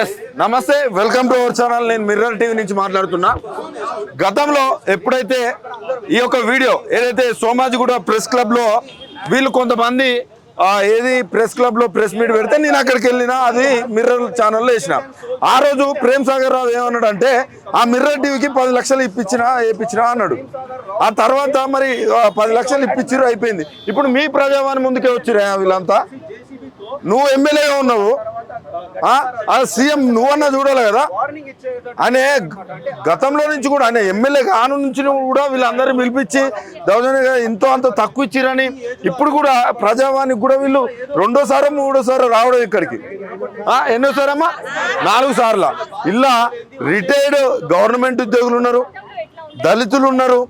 Yes namaste welcome to our channel నేను mirror TV నుంచి మాట్లాడుతున్నా. గతంలో ఎప్పుడైతే ఈ యొక్క వీడియో ఏదైతే సోమాజిగూడ ప్రెస్ క్లబ్లో వీళ్ళు కొంతమంది ఏది ప్రెస్ క్లబ్లో ప్రెస్ మీట్ పెడితే నేను అక్కడికి వెళ్ళినా అది మిర్రర్ ఛానల్లో వేసిన. ఆ రోజు ప్రేమ్ సాగర్ రావు ఏమన్నాడు అంటే ఆ మిర్రర్ టీవీకి పది లక్షలు ఇప్పించినా వేయించినా అన్నాడు. ఆ తర్వాత మరి పది లక్షలు ఇప్పించిరు అయిపోయింది. ఇప్పుడు మీ ప్రజావాణి ముందుకే వచ్చిరా వీళ్ళంతా. నువ్వు ఎమ్మెల్యేగా ఉన్నావు. సీఎం నువ్వన్నా చూడాలి కదా. అనే గతంలో నుంచి కూడా ఆయన ఎమ్మెల్యే కాను నుంచి కూడా వీళ్ళందరూ పిలిపించి దౌర్జన్యంగా ఎంతో అంత తక్కువ ఇచ్చిరని ఇప్పుడు కూడా ప్రజావానికి కూడా వీళ్ళు రెండోసారో మూడోసారో రావడం ఇక్కడికి. ఆ, ఎన్నోసారమ్మా? నాలుగు సార్ల. ఇలా రిటైర్డ్ గవర్నమెంట్ ఉద్యోగులు ఉన్నారు దళితులు ఉన్నారు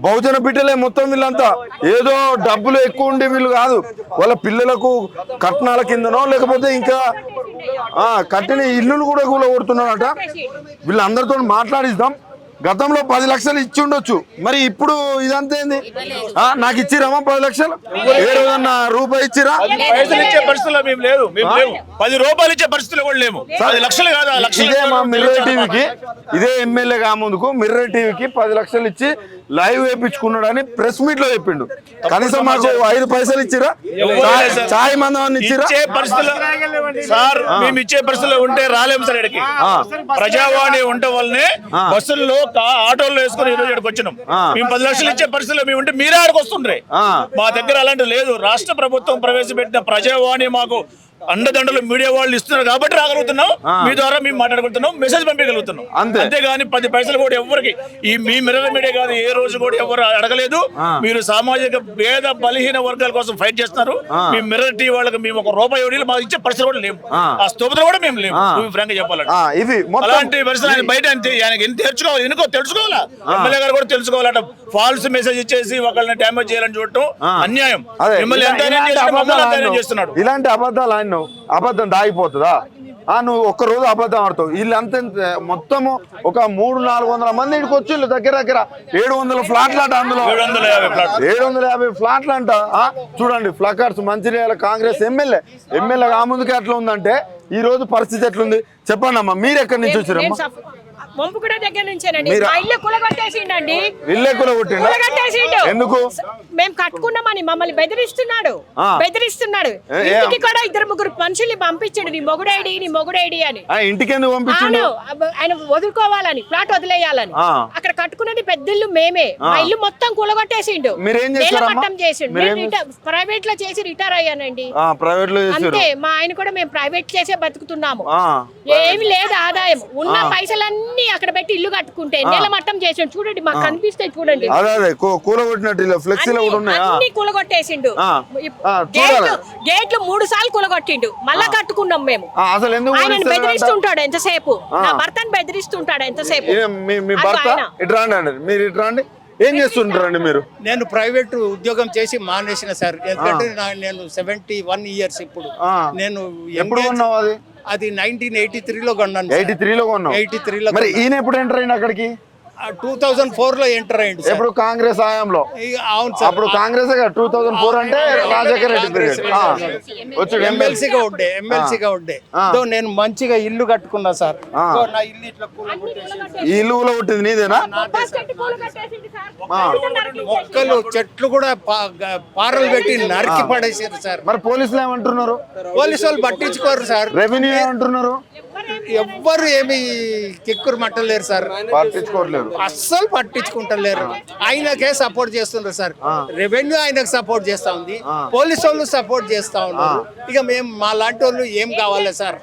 బహుజన బిడ్డలే మొత్తం వీళ్ళంతా. ఏదో డబ్బులు ఎక్కువ ఉండి వీళ్ళు కాదు వాళ్ళ పిల్లలకు కట్నాల కిందనో లేకపోతే ఇంకా కట్టిన ఇల్లులు కూడా కూడా కొడుతున్నారట వీళ్ళందరితో మాట్లాడిస్తాం గతంలో పది లక్షలు ఇచ్చి ఉండొచ్చు మరి ఇప్పుడు ఇదంతా ఏంది? ఆ, నాకు ఇచ్చిరమ్మా పది లక్షలు? ఏ రోజన్నా రూపాయి ఇచ్చిరా? పైసలు ఇచ్చే పరిస్థితుల్లో మేము లేదు మేము లేవు పది రూపాయలు ఇచ్చే పరిస్థితులు కూడా లేము. పది లక్షలు కాదు ఇదే మా మిర్రర్ టీవీకి ఇదే ఎమ్మెల్యే కాముందుకు మిర్రర్ టీవీకి పది లక్షలు ఇచ్చి లైవ్ వేయించుకున్నాడు అని ప్రెస్ మీట్లో చెప్పిండు కనీసం మాకు ఐదు పైసలు ఇచ్చిరా? చాయ్- మందం ఇచ్చిరా? సార్ మేము ఇచ్చే పరిస్థితుల్లో ఉంటే రాలేము సార్ ఇక్కడికి. ప్రజావాణి ఉండటం వల్లనే బస్సుల్లో ఆటోల్లో వేసుకుని రోజు ఇక్కడికి వచ్చినాం. మేము పది లక్షలు ఇచ్చే పరిస్థితుల్లో మేము ఉంటే మీరే ఆడికి వస్తుండ్రే. మా దగ్గర అలాంటి లేదు. రాష్ట్ర ప్రభుత్వం ప్రవేశపెట్టిన ప్రజావాణి మాకు అండదండలు మీడియా వాళ్ళు ఇస్తున్నారు కాబట్టి రాగలుగుతున్నాం. మీ ద్వారా మేము మాట్లాడగలుగుతున్నాం మెసేజ్ పంపించగలుగుతున్నాం. అంతే. అంతేగాని పది పైసలు కూడా ఎవరికి ఈ మీ మిర్రర్ మీడియా కాదు ఏ రోజు కూడా ఎవరు అడగలేదు. మీరు సామాజిక భేద బలహీన వర్గాల కోసం ఫైట్ చేస్తున్నారు. మీ మిర్రర్ టీ వాళ్ళకి మేము ఒక రూపాయి ఇవ్వడం మాకు ఇచ్చే పరిస్థితి కూడా లేవు. ఆ. స్తోమత కూడా మేము లేవు నువ్వు ఫ్రాంక్ చెప్పాలంటే. అలాంటి పరిస్థితి ఆయన బయట అంతే ఆయనకి ఎంత తెచ్చుకోవాలి ఎందుకో తెలుసుకోవాలా? ఎమ్మెల్యే గారు కూడా తెలుసుకోవాలట. ఫాల్స్ మెసేజ్ ఇచ్చేసి ఒకళ్ళని డ్యామేజ్ చేయాలని చూడటం అన్యాయం. చేస్తున్నాడు. ఇలాంటి అబద్ధాలు ఆడినావు. అబద్ధం దాగిపోతుందా? ఆ నువ్వు ఒక్క రోజు అబద్ధం ఆడతావు. వీళ్ళంతా మొత్తము ఒక మూడు నాలుగు వందల మంది ఇక్కడికి వచ్చి వీళ్ళు దగ్గర దగ్గర ఏడు వందల ఫ్లాట్లు అంట అందులో. ఏడు వందల యాభై ఫ్లాట్లు. ఏడు వందల యాభై ఫ్లాట్లు అంట. ఆ, చూడండి ఫ్లకర్స్ మంచిర్యాల కాంగ్రెస్ ఎమ్మెల్యే. ఎమ్మెల్యే ఆ ముందుకే ఎట్లా ఉందంటే ఈ రోజు పరిస్థితి ఎట్లుంది? చెప్పండి అమ్మా మీరు ఎక్కడి నుంచి వచ్చారమ్మా వంపు కూడా దగ్గర నుంచేనండి. మా ఇల్లు కులగొట్టేసిండండి. ఇల్లే కూడా కొట్టిండా కులగొట్టేసిండు. ఎందుకు? మేము కట్టుకున్నామని మమ్మల్ని బెదిరిస్తున్నాడు. బెదిరిస్తున్నాడు. ఇంటికి కూడా ఇద్దరు ముగ్గురు మనుషుల్ని పంపించాడు. నీ మొగుడేడి నీ మొగుడేడి అని. ఇంటికి ఎందుకు పంపించిండు? ఆయన వదులుకోవాలని ప్లాట్ వదిలేయాలని. అక్కడ కట్టుకున్నది పెద్ద ఇల్లు మేమే మా ఇల్లు మొత్తం కూలగొట్టేసిండు? నేలమట్టం చేసిండు. ప్రైవేట్లో చేసి రిటైర్ అయ్యానండి. ప్రైవేట్లో అంతే మా ఆయన కూడా మేము ప్రైవేట్ చేసే బతుకుతున్నాము. ఏమి లేదు ఆదాయం. ఉన్న పైసలన్నీ అక్కడ పెట్టి ఇల్లు కట్టుకుంటే నెల మట్టం చేసాడు. చూడండి మాకు కనిపిస్తాయి చూడండి. కూలగొట్టినట్టు ఫ్లెక్సీలో అన్ని కూలగొట్టేసిండు. గేట్లు మూడు సార్లు కూలగొట్టిండు. మళ్ళా కట్టుకున్నాం మేము. ఆ, అసలు ఎందుకు ఆయన బెదిరిస్తుంటాడు ఎంతసేపు. నా భర్తను బెదిరిస్తుంటాడు ఎంతసేపు. మీ భర్త. ఇటు రాండి అండి మీరు ఇటు రాండి ఏం చేస్తుంటారండి మీరు? నేను ప్రైవేట్ ఉద్యోగం చేసి మానేసిన సార్. ఎందుకంటే నేను సెవెంటీ వన్ ఇయర్స్ ఇప్పుడు. నేను ఎప్పుడు కొన్నావు అది? అది నైన్టీన్ ఎయిటీ త్రీలో కొన్నాను ఎయిటీ త్రీలో కొన్నావు. ఎయిటీ త్రీలో మరి ఈయన ఎప్పుడు ఎంటర్ అయింది అక్కడికి? టూ థౌజండ్ ఫోర్లో ఎంటర్ అయ్యింది సార్. ఎప్పుడు కాంగ్రెస్ హయాంలో? ఇక అవును సార్. అప్పుడు కాంగ్రెస్ టూ థౌజండ్ ఫోర్ అంటే రాజశేఖర రెడ్డి ఎమ్మెల్సీ ఎమ్మెల్సీగా ఉండే ఎమ్మెల్సీగా ఉండే. నేను మంచిగా ఇల్లు కట్టుకున్నా సార్. నా ఇల్లు ఇట్లా ఈ ఇల్లు కూడా పుట్టింది నీదేనా. మొక్కలు చెట్లు కూడా పారలు పెట్టి నరికి పడేసారు సార్. మరి పోలీసులు ఏమంటున్నారు? పోలీసు వాళ్ళు పట్టించుకోరు సార్. రెవెన్యూ ఏమంటున్నారు? ఎవ్వరు ఏమి కిక్కురు మట్టలేరు సార్. పట్టించుకోవట్లేదు. అస్సలు పట్టించుకుంటలేరు. ఆయనకే సపోర్ట్ చేస్తున్నారు సార్. రెవెన్యూ ఆయనకు సపోర్ట్ చేస్తా ఉంది. పోలీసు వాళ్ళు సపోర్ట్ చేస్తా ఉన్నారు. ఇక మేము మా లాంటి వాళ్ళు ఏం కావాలి సార్?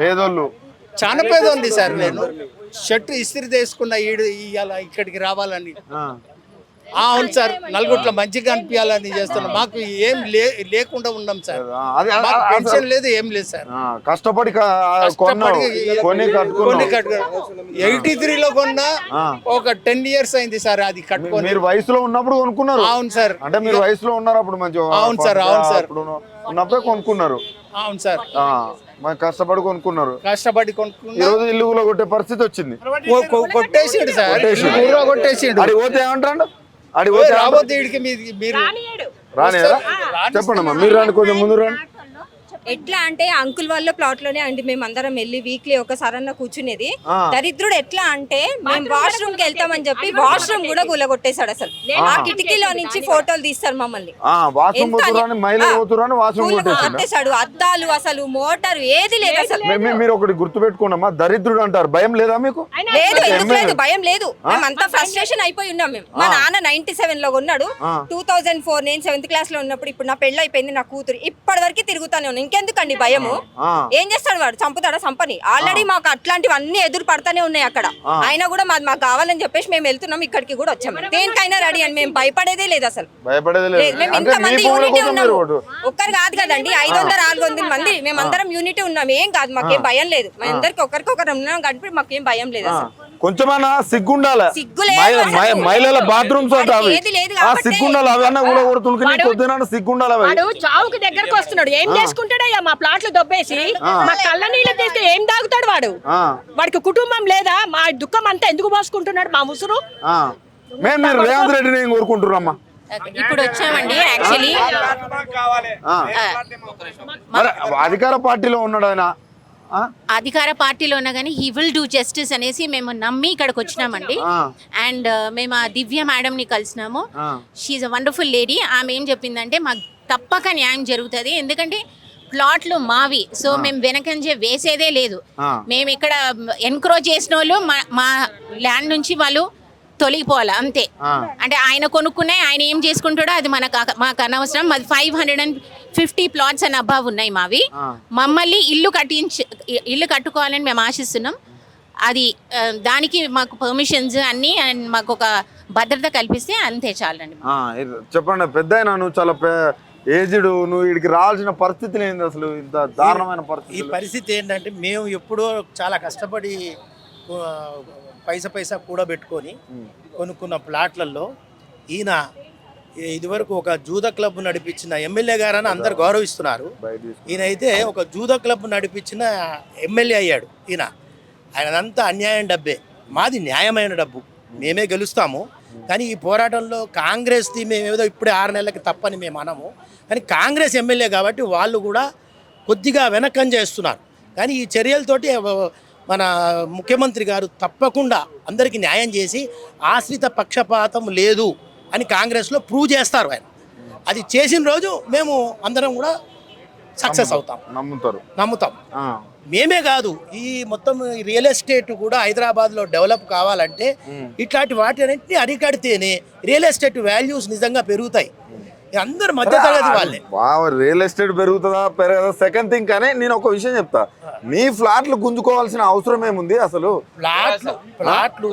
పేదోళ్ళు. చాలా పేద ఉంది సార్ నేను. షర్ట్ ఇస్త్రీ తీసుకున్న ఈడు ఇవాళ ఇక్కడికి రావాలని. అవును సార్. నలుగుట్ల మంచిగా అనిపించాలని చేస్తున్నాం. మాకు ఏం లే- లేకుండా ఉన్నాం సార్. అది అది- అది- పెన్షన్ లేదు ఏం లేదు సార్. ఆ, కష్టపడి కట్టుకున్నావు. ఎయిటీ త్రీలో కొన్న ఒక టెన్ ఇయర్స్ అయింది సార్ అది కట్టుకొని. మీరు వయసులో ఉన్నప్పుడు కొనుక్కున్నారు. అవును సార్. అంటే మీరు వయసులో ఉన్నారు అప్పుడు మంచిగా అవును సార్, అవును సార్. ఉన్నప్పుడే కొనుక్కున్నారు. అవును సార్. కష్టపడి కొనుక్కున్నారు. కష్టపడి ఈ కొనుక్కున్నా రోజు ఇల్లు కూడా కొట్టే పరిస్థితి వచ్చింది. కొట్టేసిండు సార్. ఊరో కొట్టేసిండు అడి పోతే ఏమంటాడు రాబోతే మీరు. రాని కదా చెప్పండి అమ్మా మీరు రండి కొంచెం ముందు రండి. ఎట్లా అంటే అంకుల్ వాళ్ళ ప్లాట్లోనే అండి మేము అందరం వెళ్ళి వీక్లీ ఒకసారి అన్న కూర్చునేది. దరిద్రుడు ఎట్లా అంటే మేము వాష్రూమ్కి వెళ్తామని చెప్పి వాష్రూమ్ కూడా కూలగొట్టేశాడు అసలు. ఆ కిటికీలో నుంచి ఫోటోలు తీస్తారు మమ్మల్ని. కొట్టేశాడు. అద్దాలు అసలు మోటార్ ఏది లేదు అసలు. మీరు ఒకటి గుర్తుపెట్టుకోండమ్మా. దరిద్రుడు అంటారు. భయం లేదా మీకు? లేదు ఎందుకు. లేదు? భయం లేదు. మేము అంతా ఫ్రస్ట్రేషన్ అయిపోయి ఉన్నాం మేము. మా నాన్న నైన్టీ సెవెన్లో ఉన్నాడు. టూ థౌజండ్ ఫోర్ నేను సెవెంత్ క్లాస్లో ఉన్నప్పుడు ఇప్పుడు నా పెళ్ళి అయిపోయింది నా కూతురు. ఇప్పటి వరకు తిరుగుతానే ఇంకెందుకండి భయము. ఏం చేస్తాడు వాడు? చంపుతాడా? చంపని. ఆల్రెడీ మాకు అట్లాంటివన్నీ ఎదురు పడతానే ఉన్నాయి అక్కడ. అయినా కూడా మాది మాకు కావాలని చెప్పేసి మేము వెళ్తున్నాం ఇక్కడికి కూడా వచ్చాము దేనికైనా రెడీ అని మేము భయపడేదే లేదు అసలు. మేము ఇంతమంది యూనిటీ ఉన్నాము. ఒక్కరు కాదు కదండి ఐదు వందల నాలుగు వందల మంది. మేము అందరం యూనిటీ ఉన్నాం. ఏం కాదు మాకేం భయం లేదు. మా అందరికి ఒకరికొకరు ఉన్నాం కాబట్టి మాకేం భయం లేదు అసలు. కొంచెమన్నా సిగ్గుండాలి? మహిళల బాత్రూమ్స్ అంట అవి. ఆ సిగ్గుండాలి? అవి అన్న కూడా కొడుతుంటే వాడు- కొద్దిన సిగ్గుండాలి అవి? వాడు చావుకి దగ్గరకు వస్తున్నాడు. ఏం చేసుకుంటాడయ్యా? మా ప్లాట్లు దొబ్బేసి మా కళ్ళ నీళ్ళు తీస్తే ఏం తాగుతాడు వాడు? ఆ, వాడికి కుటుంబం లేదా? మా దుఃఖం అంతా ఎందుకు పోసుకుంటున్నాడు మా ముసురు? ఆ. మేము మీరు రేవంత్ రెడ్డిని కోరుకుంటున్నామ్మా ఇప్పుడు వచ్చామండి యాక్చువల్లీ అధికార పార్టీలో ఉన్నాడు ఆయన? అధికార పార్టీలో ఉన్నా కానీ హీ విల్ డూ జస్టిస్ అనేసి మేము నమ్మి ఇక్కడికి వచ్చినామండి. అండ్ మేము ఆ దివ్య మేడం ని కలిసినాము. షీఈ్ అ వండర్ఫుల్ లేడీ ఆమె ఏం చెప్పిందంటే మాకు తప్పక న్యాయం జరుగుతుంది. ఎందుకంటే ప్లాట్లు మావి. సో మేము వెనకంజే వేసేదే లేదు. మేము ఇక్కడ ఎన్క్రోచ్ చేసిన వాళ్ళు మా- మా ల్యాండ్ నుంచి వాళ్ళు తొలగిపోవాలి? అంతే. అంటే ఆయన కొనుక్కునే ఆయన ఏం చేసుకుంటాడో అది మనకు మాకు అనవసరం. మాది five hundred and fifty plots and అబ్బావ్ ఉన్నాయి మావి. మమ్మల్ని ఇల్లు కట్టించి ఇల్లు కట్టుకోవాలని మేము ఆశిస్తున్నాం. అది దానికి మాకు పర్మిషన్స్ అన్నీ అండ్ మాకు ఒక భద్రత కల్పిస్తే అంతే చాలండి చెప్పండి పెద్ద నువ్వు చాలా ఏజ్డ్ నువ్వు వీడికి రావాల్సిన పరిస్థితి ఏంది అసలు? ఇంత దారుణమైన ఈ పరిస్థితి పరిస్థితి ఏంటంటే మేము ఎప్పుడో చాలా కష్టపడి పైసా పైసా కూడబెట్టుకొని కొనుక్కున్న ప్లాట్లలో ఈయన ఇదివరకు ఒక జూద క్లబ్ నడిపించిన ఎమ్మెల్యే గారని అందరు గౌరవిస్తున్నారు. ఈయన అయితే ఒక జూద క్లబ్ నడిపించిన ఎమ్మెల్యే అయ్యాడు ఈయన. ఆయనదంతా అన్యాయం డబ్బే. మాది న్యాయమైన డబ్బు. మేమే గెలుస్తాము. కానీ ఈ పోరాటంలో కాంగ్రెస్ది మేము ఏదో ఇప్పుడే ఆరు నెలలకి తప్పని మేము అనము. కానీ కాంగ్రెస్ ఎమ్మెల్యే కాబట్టి వాళ్ళు కూడా కొద్దిగా వెనకం చేస్తున్నారు. కానీ ఈ చర్యలతోటి మన ముఖ్యమంత్రి గారు తప్పకుండా అందరికీ న్యాయం చేసి ఆశ్రిత పక్షపాతం లేదు అని కాంగ్రెస్లో ప్రూవ్ చేస్తారు ఆయన. అది చేసిన రోజు మేము అందరం కూడా సక్సెస్ అవుతాం. నమ్ముతారు. నమ్ముతాం. మేమే కాదు ఈ మొత్తం రియల్ ఎస్టేట్ కూడా హైదరాబాద్లో డెవలప్ కావాలంటే ఇట్లాంటి వాటిని అరికడితేనే రియల్ ఎస్టేట్ వాల్యూస్ నిజంగా పెరుగుతాయి. అందరు మధ్యతరగతి వాళ్ళే. బాగా రియల్ ఎస్టేట్ పెరుగుతుందా పెరగదా? సెకండ్ థింగ్ కానీ నేను ఒక విషయం చెప్తా. మీ ఫ్లాట్లు గుంజుకోవాల్సిన అవసరం ఏముంది అసలు? ప్లాట్లు ప్లాట్లు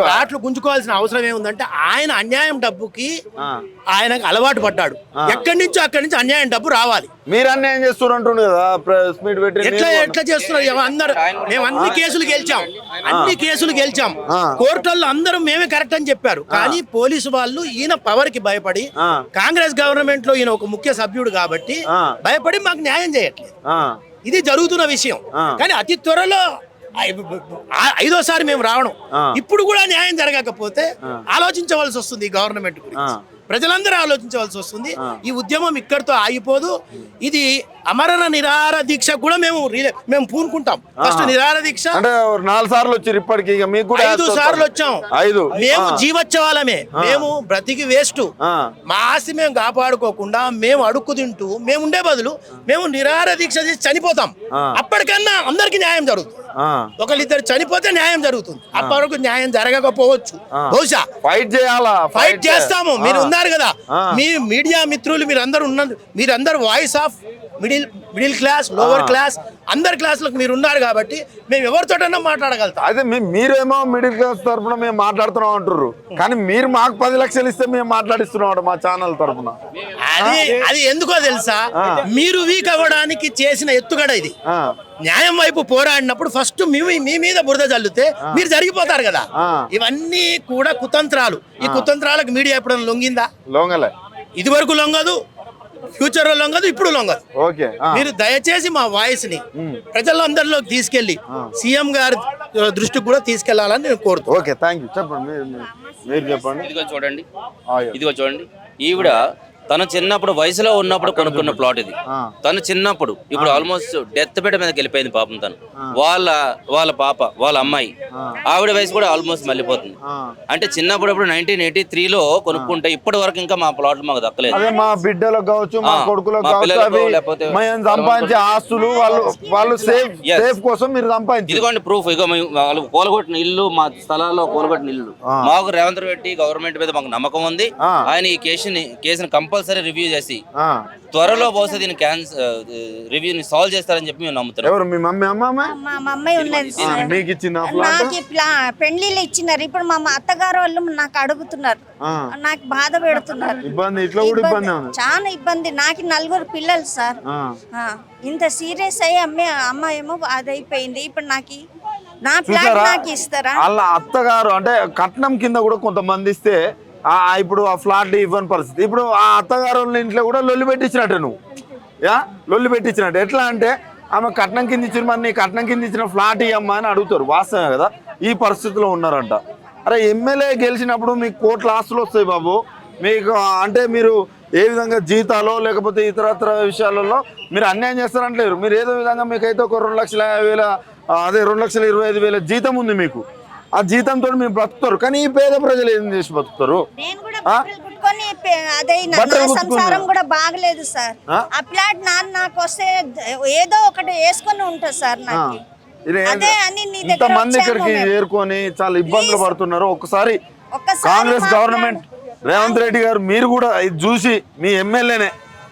ప్లాట్లు గుంజుకోవాల్సిన అవసరం ఏముందంటే ఆయన అన్యాయం డబ్బుకి ఆ. ఆయనకు అలవాటు పడ్డాడు. ఎక్కడి నుంచో అక్కడి నుంచి అన్యాయం డబ్బు రావాలి. మీరు అన్యాయం చేస్తున్నారు అంటుండు కదా ప్రెస్ మీట్ పెట్టి ఎట్లా ఎట్లా చేస్తున్నారు? అందరు మేము అన్ని కేసులు గెలిచాం. అన్ని కేసులు గెలిచాం. కోర్టుల్లో అందరూ మేమే కరెక్ట్ అని చెప్పారు. కానీ పోలీసు వాళ్ళు ఈయన పవర్కి భయపడి. కాంగ్రెస్ గవర్నమెంట్లో ఈయన ఒక ముఖ్య సభ్యుడు కాబట్టి. భయపడి మాకు న్యాయం చేయట్లేదు. ఇది జరుగుతున్న విషయం. కానీ అతి త్వరలో ఐదోసారి మేము రావడం. ఇప్పుడు కూడా న్యాయం జరగకపోతే ఆలోచించవలసి వస్తుంది ఈ గవర్నమెంట్ గురించి. ప్రజలందరూ ఆలోచించవలసి వస్తుంది. ఈ ఉద్యమం ఇక్కడితో ఆగిపోదు. ఇది అమరణ నిరాహార దీక్ష కూడా మేము మేము పూనుకుంటాం. ఫస్ట్ నిరాహార దీక్ష. అంటే నాలుగు సార్లు వచ్చారు ఇప్పటికి ఇక మీకు కూడా ఐదు సార్లు. వచ్చాం. ఐదు. మేము జీవోత్సవాలమే మేము బ్రతికి వేస్ట్. మా ఆస్తి మేము కాపాడుకోకుండా మేము అడుక్కు తింటూ మేము ఉండే బదులు మేము నిరాహార దీక్ష చేసి చనిపోతాం. అప్పటికన్నా అందరికి న్యాయం జరుగుతుంది. ఒకళ్ళిద్దరు చనిపోతే న్యాయం జరుగుతుంది. అప్పటి వరకు న్యాయం జరగకపోవచ్చు. బహుశా ఫైట్ చేయాలా? ఫైట్ చేస్తాము. మీరు ఆ. ఉన్నారు కదా. మీ మీడియా మిత్రులు మీరు అందరు ఉన్నారు మీరందరు voice of middle middle class lower. Class అందరి క్లాసులకు మీరు ఉన్నారు కాబట్టి మేము ఎవరితోటన్నా మాట్లాడగలుగుతాం. అదే మీ- మీరేమో మిడిల్ క్లాస్ తరఫున మేము మాట్లాడుతున్నాం అంటారు కానీ మీరు మాకు పది లక్షలు ఇస్తే మేము మాట్లాడిస్తున్నాం మా ఛానల్ తరఫున అది అది ఎందుకో తెలుసా? మీరు వీక్ అవ్వడానికి చేసిన ఎత్తుగడ ఇది. న్యాయం వైపు పోరాడినప్పుడు ఫస్ట్ మీ మీ మీద బురద చల్లితే మీరు జరిగిపోతారు కదా. ఇవన్నీ కూడా కుతంత్రాలు. ఈ కుతంత్రాలకు మీడియా ఎప్పుడైనా లొంగిందా? లోంగలే. ఇది వరకు లొంగదు ఫ్యూచర్లో లొంగదు ఇప్పుడు లొంగదు. ఓకే మీరు దయచేసి మా వాయిస్ని ప్రజలందరిలోకి తీసుకెళ్ళి సీఎం గారి దృష్టికి కూడా తీసుకెళ్ళాలని నేను కోరుతున్నాను. ఓకే థ్యాంక్ యూ చెప్పండి మీరు చెప్పండి. ఇదిగో చూడండి. ఇదిగో చూడండి. ఈవిడ తను చిన్నప్పుడు వయసులో ఉన్నప్పుడు కొనుక్కున్న ప్లాట్ ఇది. తను చిన్నప్పుడు ఇప్పుడు ఆల్మోస్ట్ డెత్ బెడ్ మీదకి వెళ్ళిపోయింది పాపం తను. వాళ్ళ వాళ్ళ పాప వాళ్ళ అమ్మాయి. ఆవిడ వయసు కూడా ఆల్మోస్ట్ మళ్ళీపోతుంది. అంటే చిన్నప్పుడు ఇప్పుడు నైన్టీన్ ఎయిటీ త్రీలో కొనుక్కుంటే ఇప్పటి వరకు ఇంకా మా ప్లాట్లు మాకు దక్కలేదు. మా బిడ్డలకు కావచ్చు మా కొడుకులకు కావచ్చు సంపాదించే ఆస్తులు వాళ్ళు వాళ్ళు సేఫ్ కోసం మీరు ఇదిగోండి ప్రూఫ్ ఇగో వాళ్ళు కూలగొట్టిన ఇల్లు మా స్థలాల్లో కూలగొట్టిన ఇల్లు. మాకు రేవంత్ రెడ్డి గవర్నమెంట్ మీద మాకు నమ్మకం ఉంది. ఆయన ఈ కేసుని కేసుని కంపల్సరీ రివ్యూ చేసి ఆ. త్వరలో బహుశా దీన్ని క్యాన్సర్ రివ్యూని సాల్వ్ చేస్తారని చెప్పి మేము నమ్ముతున్నాం. ఎవరు మీ మమ్మీ అమ్మ మా మమ్మీ ఉన్నది సార్. మీకు ఇచ్చిన ఫ్లాట్? నాకు ఇట్లా పెళ్ళిళ్ళు ఇచ్చినారు. ఇప్పుడు మా అత్తగారు వాళ్ళు నాకు అడుగుతున్నారు. ఆ. నాకు బాధ పెడుతున్నారు. ఇబ్బంది ఇట్లా కూడా ఇబ్బంది చాలా ఇబ్బంది. నాకు నలుగురు పిల్లలు సార్. ఆ. ఆ, ఇంత సీరియస్ అయ్యి అమ్మే అమ్మ ఏమో అదైపోయింది. ఇప్పుడు నాకు నా ఫ్లాట్ చూసారా నాకు ఇస్తారా? వాళ్ళ అత్తగారు అంటే కట్నం కింద కూడా కొంతమంది ఇస్తే ఇప్పుడు ఆ ఫ్లాట్ ఇవ్వని పరిస్థితి. ఇప్పుడు ఆ అత్తగారు వాళ్ళ ఇంట్లో కూడా లొల్లి పెట్టించినట్టు నువ్వు. యా? లొల్లి పెట్టించినట్టు. ఎట్లా అంటే ఆమె కట్నం కింద ఇచ్చిన మరి నీ కట్నం కింద ఇచ్చిన ఫ్లాట్ ఇవ్వమ్మా అని అడుగుతారు వాస్తవమే కదా? ఈ పరిస్థితిలో ఉన్నారంట. అరే ఎమ్మెల్యే గెలిచినప్పుడు మీకు కోట్ల ఆస్తులు వస్తాయి బాబు. మీకు అంటే మీరు ఏ విధంగా జీతాలో లేకపోతే ఇతరత్ర విషయాలలో మీరు అన్యాయం చేస్తారంటలేరు. మీరు ఏదో విధంగా మీకైతే ఒక రెండు లక్షల యాభై వేల అదే రెండు లక్షల ఇరవై ఐదు వేల జీతం ఉంది మీకు. ఆ జీతంతో మీరు బ్రతుకుతారు కానీ ఈ పేద ప్రజలు ఏం చేసి బతుకుతారు? సంసారం కూడా బాగలేదు సార్ ఆ? ప్లాట్ నాన్న నాకు వస్తే ఏదో ఒకటి వేసుకొని ఉంటుంది సార్. నాకు ఇంతమంది ఇక్కడికి మేము. చేరుకొని చాలా ఇబ్బందులు. పడుతున్నారు ఒక్కసారి ఒక్కసారి కాంగ్రెస్. గవర్నమెంట్ రేవంత్ రెడ్డి గారు మీరు కూడా ఇది చూసి మీ ఎమ్మెల్యేనే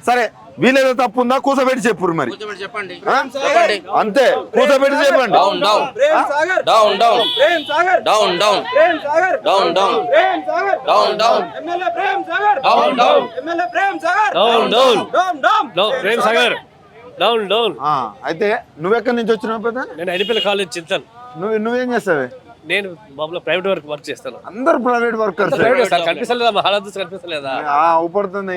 సరే వీళ్ళేదో తప్పు ఉందా కూసబెట్టి చెప్పురు మరి. చెప్పండి? అంతే. కూసబెట్టి చెప్పండి. Down down down down down down down down down down down down down down Prem Sagar. Down down ఆ, అయితే నువ్వెక్కడి నుంచి వచ్చినావు పెద్ద? నేను ఐడిపిఎల్ కాలేజ్ చింతన్. నువ్వు నువ్వేం చేస్తావే? నేను మామూలుగా ప్రైవేట్ వర్క్ వర్క్ చేస్తాను. అందరు ప్రైవేట్ వర్కర్స్ కనిపిస్తలేదా? కనిపిస్తలేదా?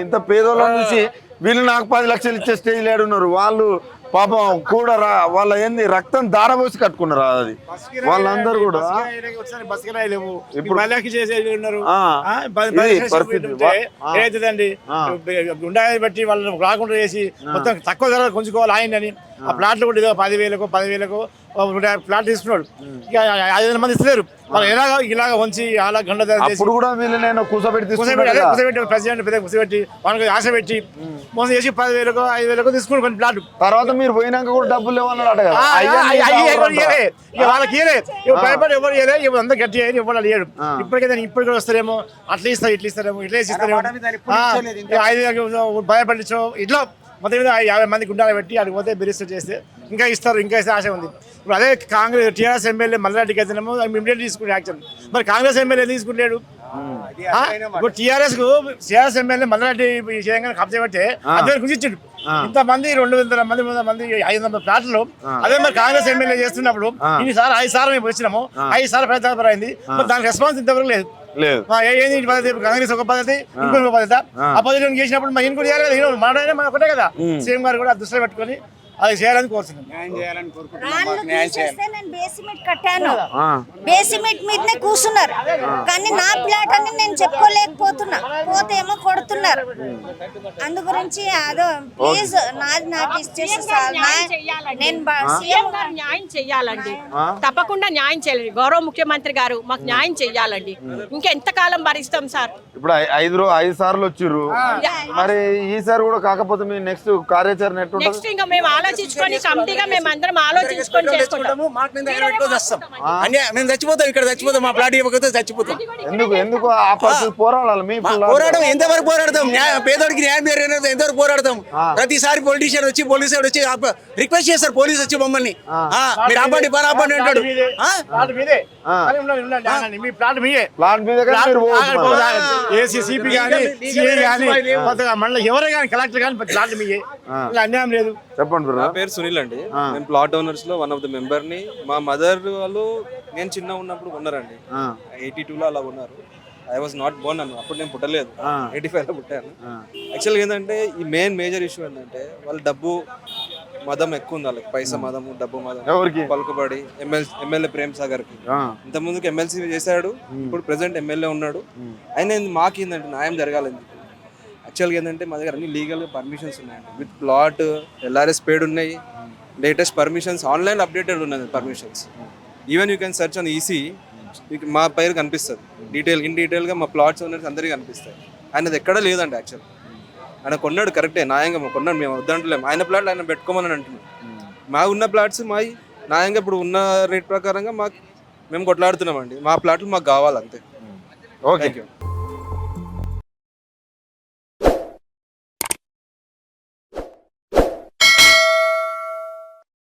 ఇంత పేదోళ్ళని చూసి వీళ్ళు నాకు పది లక్షలు ఇచ్చే స్టేజ్ ఉన్నారు వాళ్ళు పాపం కూడా రా వాళ్ళ ఏంది రక్తం దారపోసి కట్టుకున్నారు అది. వాళ్ళందరూ కూడా. ఇప్పుడు- బట్టి వాళ్ళని రాకుండా చేసి మొత్తం తక్కువ ధర కొంచుకోవాలి ఆయన అని ఆ ప్లాట్లు కూడా ఏదో పదివేలకు పదివేలకు ప్లాట్ తీసుకున్నాడు. ఇక ఐదు మంది ఇస్తలేరు. వాళ్ళు ఎలాగ ఇలాగ ఉంచి అలా చేసి అప్పుడు కూడా నేను కూసబెట్టి కూర్చోబెట్టి ప్రెసిడెంట్ పెద్ద కూర్చోబెట్టి వాళ్ళకి ఆశ పెట్టి మోసం చేసి పదివేలకు ఐదు వేలకు తీసుకుని కొన్ని ప్లాట్ తర్వాత మీరు పోయినాక కూడా డబ్బులు లేవన్నాడు అయ్యా అయ్యి వాళ్ళకి భయపడి ఎవరు అందరూ గట్టి అయ్యారు ఎవరు లేడు. ఇప్పటికైతే ఇప్పుడు కూడా వస్తారేమో అట్లా ఇస్తారు ఇట్లా ఇస్తారేమో ఇట్లా ఇస్తారేమో ఐదు భయపడించో ఇట్లా మొత్తం మీద యాభై మంది గుండాలు పెట్టి అడిగి పోతే బెరిస్టర్ చేస్తే ఇంకా ఇస్తారు ఇంకా ఇస్తే ఆశ ఉంది. ఇప్పుడు అదే కాంగ్రెస్ టీఆర్ఎస్ ఎమ్మెల్యే మల్లారెడ్డికి అయితేనేమో ఇమీడియట్ తీసుకునే యాక్షన్. మరి కాంగ్రెస్ ఎమ్మెల్యే తీసుకున్నాడు ఆ, ఇప్పుడు టీఆర్ఎస్కు టీఆర్ఎస్ ఎమ్మెల్యే మల్లారెడ్డి విషయంగా కబ్జా పెడితే అదే ఇచ్చిండు ఇంతమంది రెండు వందల మంది మూడు వందల మంది ఐదు వందల ప్లాట్లు అదే మరి కాంగ్రెస్ ఎమ్మెల్యే చేస్తున్నప్పుడు సార్లు ఐదు సార్లు మేము వచ్చినాము. ఐదు సార్లు ప్రయత్నం అయింది. మరి దానికి రెస్పాన్స్ ఇంతవరకు లేదు. లేదు. ఏంది పద్ధతి? కాంగ్రెస్ ఒక పద్ధతి ఇంకొక పద్ధతి పద్ధతి చేసినప్పుడు ఈయన కూడా చేయాలి కదా మన ఒకటే కదా. సీఎం గారు కూడా దృష్టిలో పెట్టుకొని అది చేయాలని కోరుతున్నాం రాళ్ళు తీసేస్తే నేను బేసిమెంట్ కట్టాను. ఆ. బేసిమెంట్ మీదనే కూర్చున్నారు. కానీ నా ప్లాట్ అని నేను చెప్పుకోలేకపోతున్నా. పోతే ఏమో కొడుతున్నారు. అందు గురించి అదో ప్లీజ్ నాది నాకు ఇచ్చేసి న్యాయం చెయ్యాలండి. నేను బ- సీఎం గారు న్యాయం చెయ్యాలండి తప్పకుండా న్యాయం చేయాలి గౌరవ ముఖ్యమంత్రి గారు మాకు న్యాయం చెయ్యాలండి ఇంకెంత కాలం భరిస్తాం సార్? ఇప్పుడు ఐదు ఐదు సార్లు వచ్చిర్రు. మరి ఈసారి కూడా కాకపోతే మీ నెక్స్ట్ కార్యాచరణ నెక్స్ట్ ఇంకా మేము ఆలోచించుకొని కమిటీగా మేము అందరం ఆలోచించుకొని చేసుకుంటాము మేము చచ్చిపోతాం ఇక్కడ చచ్చిపోతాం మా ప్లాట్ ఇవ్వకపోతే చచ్చిపోతాం. ఎందుకు ఎందుకు పోరాడాలి పోరాడడం ఎంతవరకు పోరాడతాం? పేదోడికి న్యాయం జరిగినంత ఎంతవరకు పోరాడతాం? ప్రతిసారి పొలిటీషియన్ వచ్చి పోలీసు వచ్చి రిక్వెస్ట్ చేస్తారు పోలీస్ వచ్చి మమ్మల్ని. మీరు ఆపండి పని ఆపండి అంటాడు. ఎవరే కానీ కలెక్టర్ కానీ ప్లాట్ మీయే అన్యాయం లేదు. చెప్పండి నా పేరు సునీల్ అండి. నేను ప్లాట్ ఓనర్స్లో వన్ ఆఫ్ ద మెంబర్ని మా మదర్ వాళ్ళు నేను చిన్న ఉన్నప్పుడు ఉన్నారండి ఎయిటీ లో అలా ఉన్నారు ఐ వాజ్ నాట్ బోర్న్ అన్న అప్పుడు నేను పుట్టలేదు. ఎయిటీ ఫైవ్లో పుట్టాను. యాక్చువల్గా ఏంటంటే ఈ మెయిన్ మేజర్ ఇష్యూ ఏంటంటే వాళ్ళ డబ్బు మదం ఎక్కువ ఉంది వాళ్ళకి పైసా మదము డబ్బు మదం ఎవరికి? పలుకుబడి ఎమ్మెల్యే ఎమ్మెల్యే ప్రేమ్ సాగర్కి. ఇంత ముందుకు ఎమ్మెల్సీ చేశాడు ఇప్పుడు ప్రెసెంట్ ఎమ్మెల్యే ఉన్నాడు. ఆయన ఏంది- మాకేందంటే న్యాయం జరగాలి ఎందుకు? యాక్చువల్గా ఏంటంటే మా దగ్గర అన్ని లీగల్ పర్మిషన్స్ ఉన్నాయండి. విత్ ప్లాట్ ఎల్ఆర్ఎస్ పేడ్ ఉన్నాయి. లేటెస్ట్ పర్మిషన్స్ ఆన్లైన్ అప్డేటెడ్ ఉన్నది permissions even you can search on EC మీకు మా పేరు కనిపిస్తుంది. డీటెయిల్ ఇన్ డీటెయిల్గా మా ప్లాట్స్ ఓనర్స్ అందరికీ కనిపిస్తాయి. ఆయనది ఎక్కడ లేదండి యాక్చువల్ ఆయన కొన్నాడు కరెక్టే న్యాయంగా మా కొన్నాడు మేము వద్దంటలేము ఆయన ప్లాట్లు ఆయన పెట్టుకోమని అంటున్నాం. మా ఉన్న ప్లాట్స్ మావి న్యాయంగా ఇప్పుడు ఉన్న రేట్ ప్రకారంగా మాకు మేము కొట్లాడుతున్నామండి. మా ప్లాట్లు మాకు కావాలి అంతే ఓకే థ్యాంక్ యూ